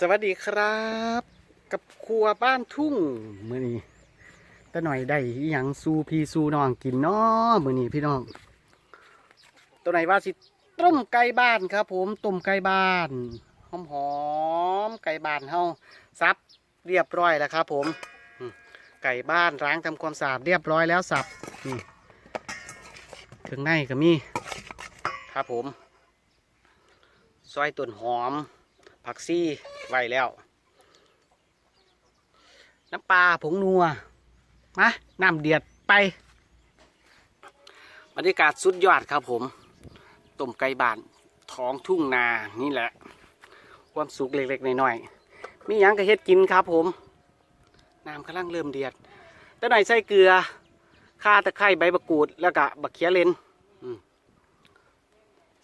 สวัสดีครับ กับครัวบ้านทุ่งมือนี้ตะหน่อยได้ยังซูพีซูน้องกินเนาะมือนี้พี่น้องตัวไหนว่าสิต้มไก่บ้านครับ ผมต้มไก่บ้านหอมหอมๆไก่บ้านเฮาซับเรียบร้อยแล้วครับ ผมไก่บ้านล้างทำความสะอาดเรียบร้อยแล้วสับนี่ถึงในก็มีครับผมซอยต้นหอมผักซี่ ไว้แล้ว น้ำปลาผงนัวมาน้ำเดือดไปบรรยากาศสุดยอดครับผมต้มไก่บานท้องทุ่งนานี่แหละ ความสุขเล็กๆน้อยๆมียังกระเฮ็ดกินครับผมน้ำกำลังเริ่มเดือดแต่หน่อยใส่เกลือข่าตะไคร้ใบมะกรูดแล้วก็บักเขียเลน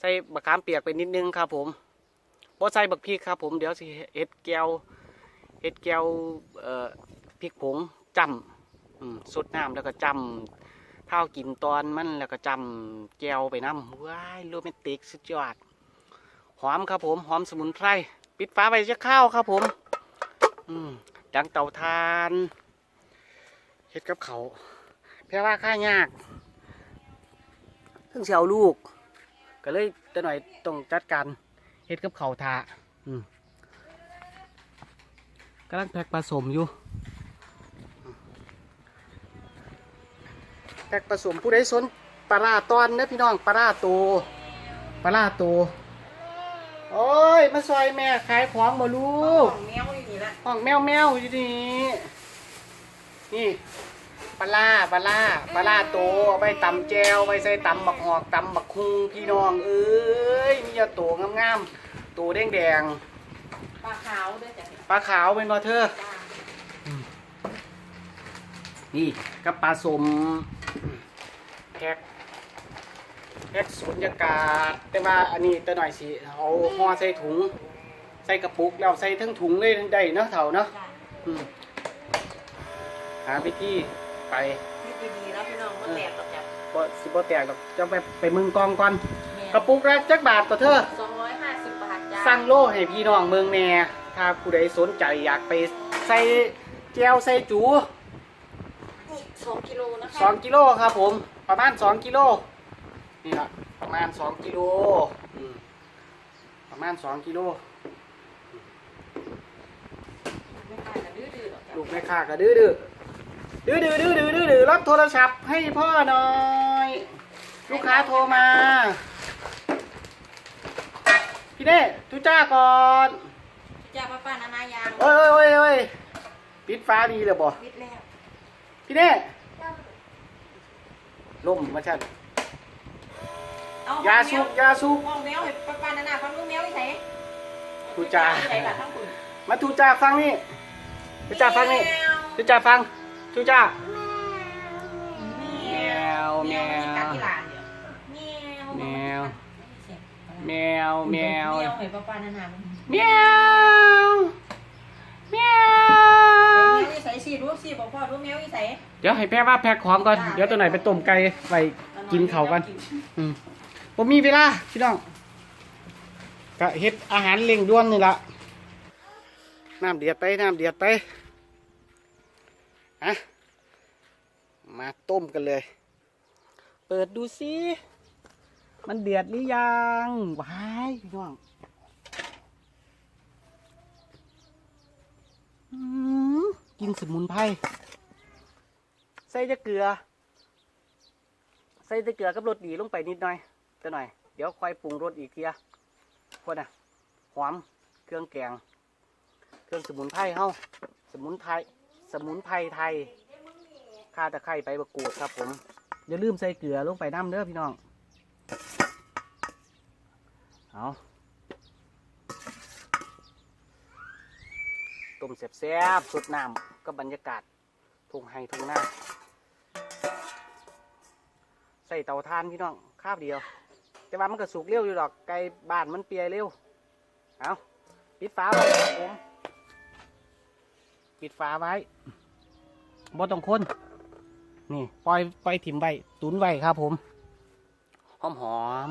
ใส่บักขามเปียกไปนิดนึงครับผม บ่ใส่บักพริกครับ ผมเดี๋ยวสิเฮ็ดแก้วเฮ็ดแก้วเอ่อพริกผงจำอืมสดน้ำแล้วก็จำข้ากินตอนมันแล้วก็จำแก้วไปน้ำว้ายโรแมนติกสุดยอดหอมครับผมหอมสมุนไพรปิดฝาไว้จะข้าวครับผม อืมดังเตาทานเฮ็ดกับเขาแพ่ว่าข้ายากเพิ่งเสียวลูก ก็เลยจะหน่อยต้องจัดการ เฮ็ดกับเขาวทาอืมกำลังแพ็กผสมอยู่อืมแพ็กผสมผู้ใดสนปลาร้าตอนเด้อพี่น้องปลาร้าโตปลาร้าโตโอ้ยมาซอยแม่ขายของบ่ลูกของแมวอยู่นี่ละห้องแมวแมวอยู่นี่นี่ ปลาร้าปลาร้าปลาร้าโตเอาไปตำแจวไปใส่ตำบักหอกตำบักคุงพี่น้องเอ้ยมีแต่โตงามๆโตแดงแดงปลาขาวด้วยจ้ะๆปลาขาวเป็นบ่เธอจ้านี่กับปลาสมแพ็กแพ็กสุญญากาศแต่ว่าอันนี้แต่หน่อยสิเอาห่อใส่ถุง ใส่กระปุกแล้วใส่ทั้งถุงเลยได้เนาะเถ่าเนาะจ้าอืมหาวิธี ไปคิดดีๆแล้วพี่น้องมาแตกกับจับบ่สิบ่แตกดอกจะไปไปมึงกองก่อนแม่กระปุกละจักบาทก็เธอสองร้อยห้าสิบบาทจ้าสั่งโลให้พี่น้องเมืองแหน่ถ้าผู้ใดสนใจอยากไปใส่แก้วใส่จูนี่สองกิโลนะคะสองกิโลครับผม ประมาณสองกิโลนี่ละประมาณสองกิโลอืมประมาณสองกิโลไม่ค่าจะดื้อๆหรอกจ้ะลูกแม่ค้าก็ดื้อดื้อ ดื้อดื้อดื้อดื้อดื้อดื้อรับโทรศัพท์ให้พ่อหน่อย ลูกค้าโทรมา พี่เน่ทุจ้าก่อนจ้าป้าป้านานายางเอ้ยเอ้ยเอ้ยเอ้ยปิดฟ้าดีเลยบ่วิทย์แล้วพี่เน่ล่มมาชัดเอายาสูบยาสูบห้องแมวเห็นป้าป้านานาฟังลูกแมวที่ไหนทุจ้าที่ไหนล่ะทั้งคุณมาทุจ้าฟังนี่ทุจ้าฟังนี่ทุจ้าฟัง ทุจ้าแมวแมวกัดที่หลานเดี๋ยวแมวแมวแมวแมวแมวเห็นป้าป้านานามันแมวแมแมววที่ใส่สีรู้สีบอกพ่อรู้แมวที่ใส่เดี๋ยวให้แพ้ว่าแพ็คของก่อนจ้าเดี๋ยวตัวไหนไปต้มไก่ไปกินเขาวกันอืมผมมีเวลาพี่น้องก็เฮ็ดอาหารเร่งด่วนนี่ละน้ำเดือดไปน้ำเดือดไป ฮะมาต้มกันเลย เปิดดูสิมันเดือดหรือยังว้ายพี่น้องอืมกินสมุนไพรใส่จะเกลือ ใส่ต่เกลือกับรสดีลงไปนิดหน่อยจะหน่อย เดี๋ยวค่อยปรุงรสอีกเทียพวกน่ะหอมเครื่องแกง เครื่องสมุนไพรเฮาสมุนไพร สมุนไพรไทยข่าตะไคร้ใบมะกรูดครับผมอย่าลืมใส่เกลือลงไปน้ำเด้อพี่น้องเอาต้มแซ่บๆสดน้ำกับบรรยากาศทุ่งไฮทุ่งนาใส่เตาถ่านพี่น้องคาบเดียว แต่ว่ามันก็สุกเร็วอยู่ดอกไก่บ้านมันเปียเร็วเอาปิดฝาไว้ครับผม ปิดฝาไว้บ่ต้องคนนี่ปล่อยปล่อยถิ่มไว้ตุนไว้ครับผม หอมหอม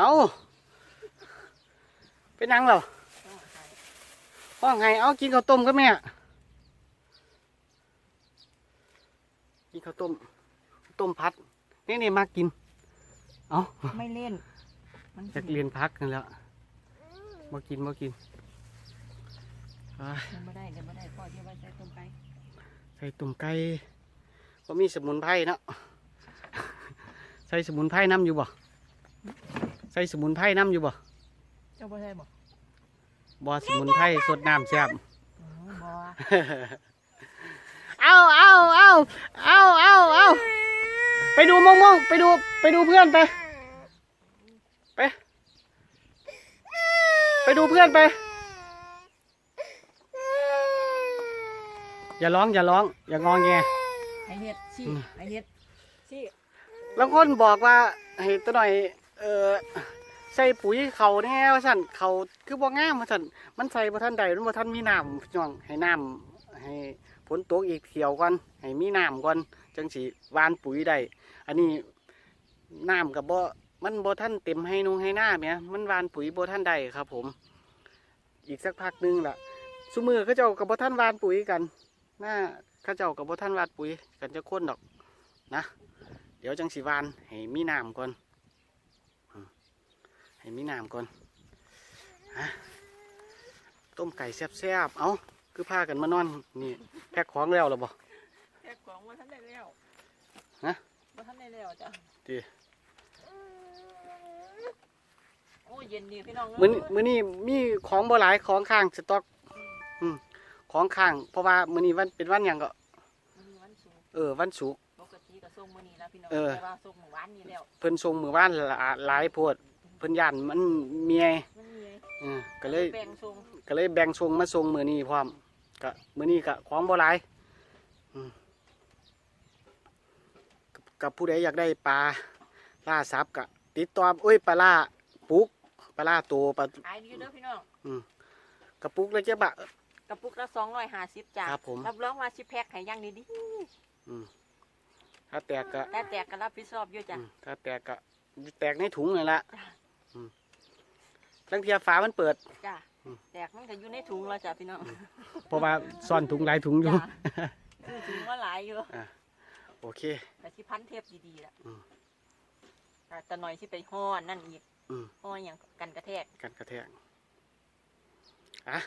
เเอาเป็นนังเหรอห้องไงเอากินข้าวต้มก็แม่กินข้าวต้มต้มพัดนี่นี่มากิน เอาไม่เล่นมันอยากเรียนพักกันแล้วมากินมากินอ่าเดินไม่ได้เดินไม่ได้พ่อเที่ยวว่าใส่ต้มไก่ใส่ตุ่มไก่ก็มีสมุนไพรเนาะใส่สมุนไพรน้ำอยู่บ่ ใส่สมุนไพรน้ำอยู่บ่เจ้าบ่ใช่บ่บ่สมุนไพรสดน้ำแซ่บอ๋อบ่เอาเอาเอาเอาเอาเอาไปดูมองมองไปดูไปดูเพื่อนไป ไป ไปดูเพื่อนไป อย่าร้องอย่าร้อง อย่างองแงไอเฮ็ดซี่ไอเฮ็ดซี่บางคนบอกว่าให้ตัวหน่อย เออใส่ปุ๋ยเขาแน่ว่าสั่นเขาคือบ่งามว่าสั่นมันใส่บ่ทันใดมันบ่ทันมีน้ำพี่น้องให้น้ำให้ฝนตกอีกเที่ยวก่อนให้มีน้ำก่อนจังสิหวานปุ๋ยได้อันนี้น้ำกับบ่มันบ่ทันเต็มให้นุงให้หน้าเมียมันวานปุ๋ยบ่ทันได้ครับ ผม อีกสักพักหนึงล่ะซุมือเขาเจ้ากับบ่ทันวานปุ๋ยกันหน้าเขาเจ้ากับบ่ทันวานปุ๋ยกันจะคนดอกนะ เดี๋ยวจังสีวานให้มีน้ำก่อน ให้มีน้ำก่อนฮะต้มไก่แซ่บๆ เอาคือพากันมานอน นี่แพ็คของแล้วหรอบ่แค่ของว่าท่านได้แล้วฮะว่าท่านได้แล้วจ้ะดีโอ้เย็นดีพี่น้องมื้อนี้มื้อนี้มีของบ่หลายของข้างสต็อก อืมของข้าง เพราะว่ามื้อนี้วันเป็นวันหยังก็มื้อนี้วันศุกร์เออวันศุกร์ปกติก็ส่งมื้อนี้แล้วพี่น้องเออแต่ว่าส่งเมื่อวานนี้แล้วเพิ่นส่งมื้อวานหลาหลายโพด เพิ่นย่านมันเมียมันมีไงเออก็เลย แบ่งส่งก็เลยแบ่งส่งมาส่งมือนี้พร้อมก็มือนี้ก็ของบ่หลายอืมกับกับผู้ใดอยากได้ปลาล่าซับก็ติดต่อเอ้ยปลาล่าปุกปลาล่าตัวปลาขายดีเด้อพี่น้อง กระปุกเลยเจ้าบะ กระปุกละ250จ้ะครับผม รับรองว่าสิแพ็คให้อยังดีถ้าแตกก็ๆแต่แตกก็รับผิดชอบอยู่จ้ะอืมถ้าแตกก็แตกในถุงเลยละจ้ะอืม ลังเทียฝามันเปิด จ้ะอืมแตกมันก็อยู่ในถุงแล้วจ้ะพี่น้องเพราะว่าซ่อนถุงหลายถุงอยู่จ้ะคือถุงว่าหลายอยู่โอเค แต่ที่พันเทปดีๆล่ะอืมอ่าแต่หน่อยที่ไปห่อนั่นอีกอืมห่ออย่างกันกระแทกกันกระแทกอะ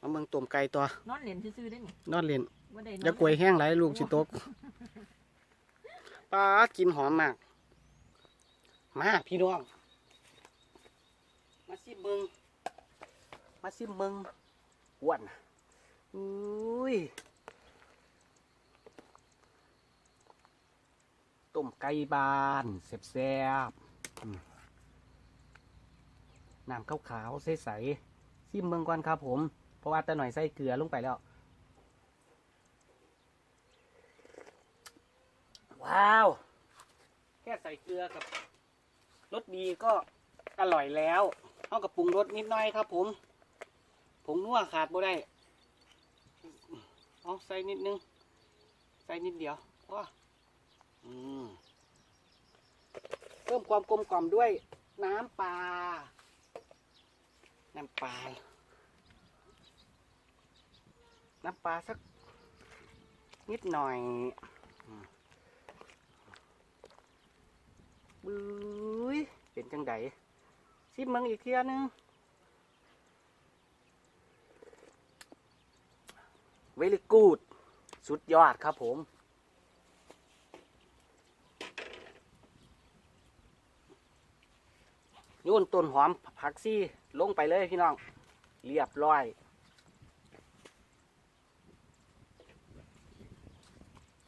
มาเมืองต้มไก่ตัวนอนเหรียญซื่อๆได้นี่นอนเล่นว่าได้นอย่ากล้วยแห้งไหลายลูกชิตกปลาดกินหอมมาก มาพี่น้อง มาซิมเบิงมาซิมเบิงอ้วนอุ้ยต้มไก่บานแซ่บๆอืมน้ำขาวๆใสๆซิมเบิงก่อนครับผม เพราะว่าแต่หน่อยใส่เกลือลงไปแล้ว ว้าว แค่ใส่เกลือกับรสดีก็อร่อยแล้ว เอากับปรุงรสนิดหน่อยครับ ผมผงนัวขาดบ่ได้เอาใส่นิดนึง ใส่นิดเดียวว้าเพิ่มความกลมกล่อมด้วยน้ำปลา น้ำปลา น้ำปลาสักนิดหน่อยบื้ยเป็นจังได ซิมเมึงอีกเทียหนึงเวลิกูดสุดยอดครับผม โยนต้นหอมผักซี่ลงไปเลยพี่น้อง เรียบร้อย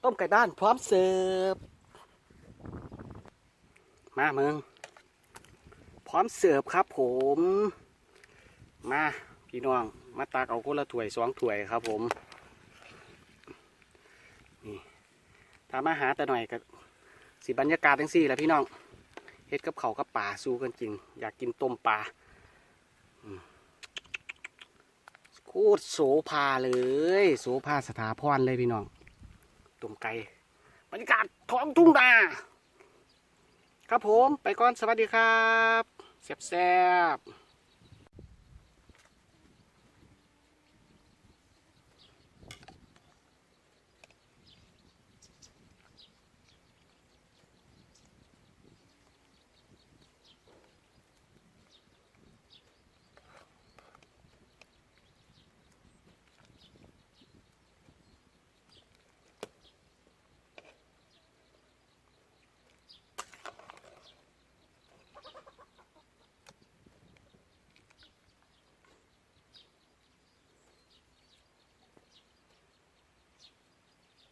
ต้มไก่บ้านพร้อมเสิร์ฟ มาเมือง พร้อมเสิร์ฟครับผม มาพี่น้อง มาตักเอาคนละถ้วยสองถ้วยครับผมนี่ถ้ามาหารแต่หน่อยก็สิบรรยากาศทั้งสี่แหละพี่น้องเฮ็ดกับเขากับป่าสู้กันจริง อยากกินต้มปลาโคตรโสภาเลย โสภาสถาพรเลยพี่น้องต้มไก่บรรยากาศท้องทุ่งนาครับผม ไปก่อน สวัสดีครับ แซ่บๆ